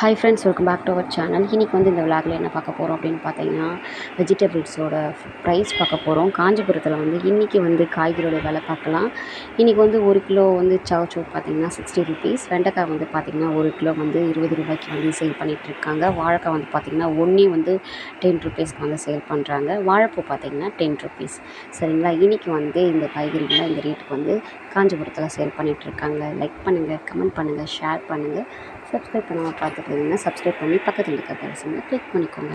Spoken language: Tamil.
Hi friends welcome back to our channel இன்றைக்கி வந்து இந்த விளாகில் என்ன பார்க்க போகிறோம் அப்படின்னு பார்த்தீங்கன்னா வெஜிடபிள்ஸோட ப்ரைஸ் பார்க்க போகிறோம் காஞ்சிபுரத்தில் வந்து இன்றைக்கி வந்து காய்கறியோட விலை பார்க்கலாம். இன்றைக்கி வந்து ஒரு கிலோ வந்து சவ் பார்த்தீங்கன்னா சிக்ஸ்டி ருபீஸ் வெண்டைக்காய் வந்து பார்த்திங்கன்னா ஒரு கிலோ வந்து இருபது ரூபாய்க்கு வந்து சேல் பண்ணிகிட்ருக்காங்க வாழைக்காய் வந்து பார்த்திங்கன்னா ஒன்றே வந்து டென் ருபீஸ்க்கு வந்து சேல் பண்ணுறாங்க வாழைப்பூ பார்த்திங்கன்னா டென் ருபீஸ் சரிங்களா? இன்றைக்கி வந்து இந்த காய்கறிகளை இந்த ரேட்டுக்கு வந்து காஞ்சிபுரத்தில் சேல் பண்ணிகிட்ருக்காங்க லைக் பண்ணுங்கள் கமெண்ட் பண்ணுங்கள் ஷேர் பண்ணுங்கள் சப்ஸ்கிரைப் பண்ணாமல் பார்த்துட்டு இருந்தீங்கன்னா சப்ஸ்கிரைப் பண்ணி பக்கத்தில் இருக்க பெல் சிம்மில் கிளிக் பண்ணிக்கோங்க.